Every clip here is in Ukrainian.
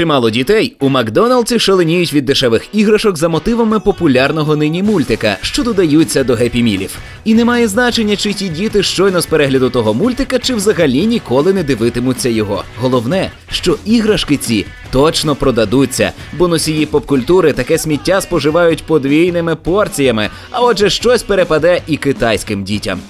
чимало дітей у Макдоналдсі шаленіють від дешевих іграшок за мотивами популярного нині мультика, що додаються до гепі-мілів. І немає значення, чи ті діти щойно з перегляду того мультика, чи взагалі ніколи не дивитимуться його. Головне, що іграшки ці точно продадуться, бо носії попкультури таке сміття споживають подвійними порціями, а отже, щось перепаде і китайським дітям.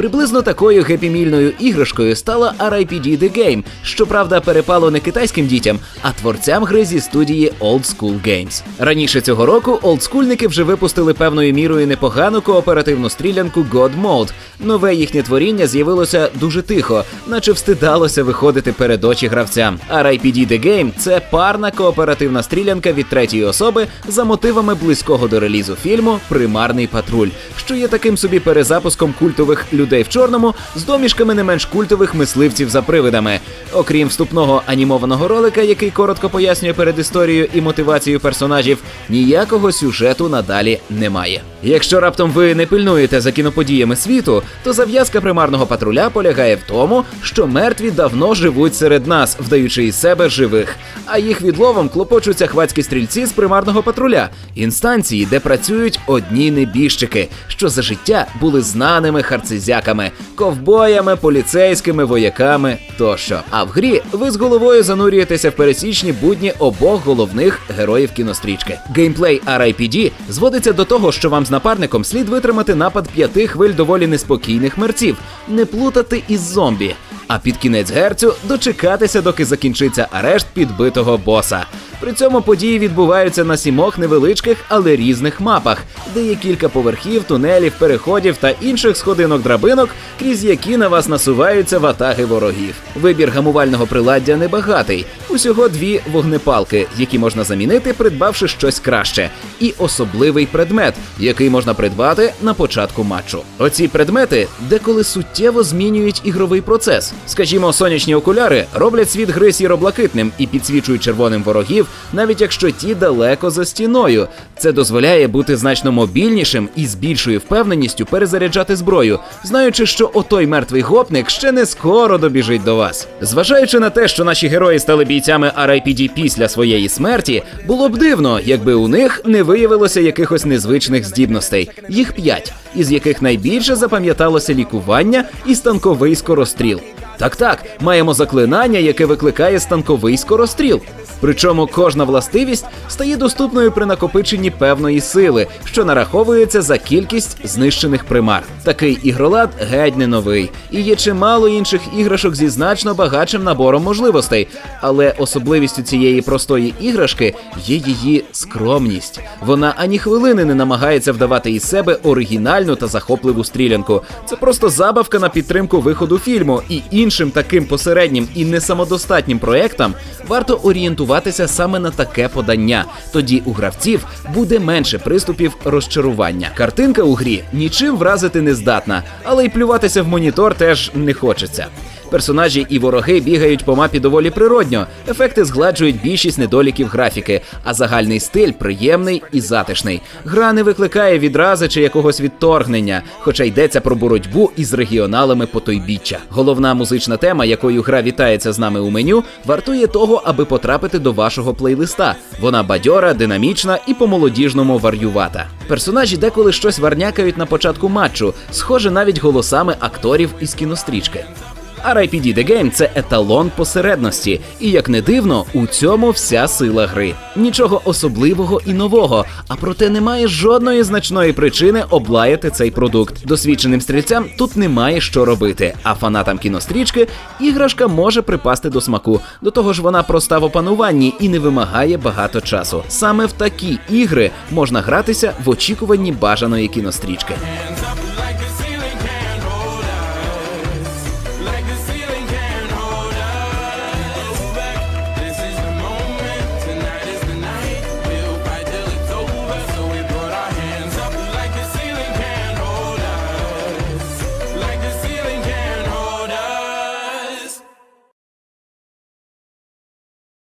Приблизно такою гепімільною іграшкою стала RIPD The Game, щоправда, перепало не китайським дітям, а творцям гри зі студії Old School Games. Раніше цього року олдскульники вже випустили певною мірою непогану кооперативну стрілянку God Mode. Нове їхнє творіння з'явилося дуже тихо, наче встидалося виходити перед очі гравцям. RIPD The Game – це парна кооперативна стрілянка від третьої особи за мотивами близького до релізу фільму Примарний патруль, що є таким собі перезапуском культових людей в чорному з домішками не менш культових мисливців за привидами. Окрім вступного анімованого ролика, який коротко пояснює передісторію і мотивацію персонажів, ніякого сюжету надалі немає. Якщо раптом ви не пильнуєте за кіноподіями світу, то зав'язка примарного патруля полягає в тому, що мертві давно живуть серед нас, вдаючи із себе живих. А їх відловом клопочуться хвацькі стрільці з примарного патруля, інстанції, де працюють одні небіжчики, що за життя були знаними харцизяками, ковбоями, поліцейськими, вояками тощо. А в грі ви з головою занурюєтеся в пересічні будні обох головних героїв кінострічки. Геймплей RIPD зводиться до того, що вам з напарником слід витримати напад п'яти хвиль доволі неспокійних мерців, не плутати із зомбі. А під кінець герцю дочекатися, доки закінчиться арешт підбитого боса. При цьому події відбуваються на сімох невеличких, але різних мапах, де є кілька поверхів, тунелів, переходів та інших сходинок драбинок, крізь які на вас насуваються ватаги ворогів. Вибір гамувального приладдя небагатий, усього дві вогнепалки, які можна замінити, придбавши щось краще, і особливий предмет, який можна придбати на початку матчу. Оці предмети деколи суттєво змінюють ігровий процес. Скажімо, сонячні окуляри роблять світ гри сіро-блакитним і підсвічують червоним ворогів, навіть якщо ті далеко за стіною. Це дозволяє бути значно мобільнішим і з більшою впевненістю перезаряджати зброю, знаючи, що отой мертвий гопник ще не скоро добіжить до вас. Зважаючи на те, що наші герої стали бійцями RIPD після своєї смерті, було б дивно, якби у них не виявилося якихось незвичних здібностей. Їх п'ять, із яких найбільше запам'яталося лікування і станковий скоростріл. Так, так, маємо заклинання, яке викликає станковий скоростріл. Причому кожна властивість стає доступною при накопиченні певної сили, що нараховується за кількість знищених примар. Такий ігролад геть не новий, і є чимало інших іграшок зі значно багатшим набором можливостей. Але особливістю цієї простої іграшки є її скромність. Вона ані хвилини не намагається вдавати із себе оригінальну та захопливу стрілянку. Це просто забавка на підтримку виходу фільму, і іншим таким посереднім і несамодостатнім проектам варто орієнтуватися саме на таке подання. Тоді у гравців буде менше приступів розчарування. Картинка у грі нічим вразити не здатна, але й плюватися в монітор теж не хочеться. Персонажі і вороги бігають по мапі доволі природньо. Ефекти згладжують більшість недоліків графіки, а загальний стиль приємний і затишний. Гра не викликає відрази чи якогось відторгнення, хоча йдеться про боротьбу із регіоналами потойбіччя. Головна музична тема, якою гра вітається з нами у меню, вартує того, аби потрапити до вашого плейлиста. Вона бадьора, динамічна і по-молодіжному варювата. Персонажі деколи щось варнякають на початку матчу, схоже навіть голосами акторів із кінострічки. RIPD The Game – це еталон посередності, і як не дивно, у цьому вся сила гри. Нічого особливого і нового, а проте немає жодної значної причини облаяти цей продукт. Досвідченим стрільцям тут немає що робити. А фанатам кінострічки іграшка може припасти до смаку. До того ж, вона проста в опануванні і не вимагає багато часу. Саме в такі ігри можна гратися в очікуванні бажаної кінострічки.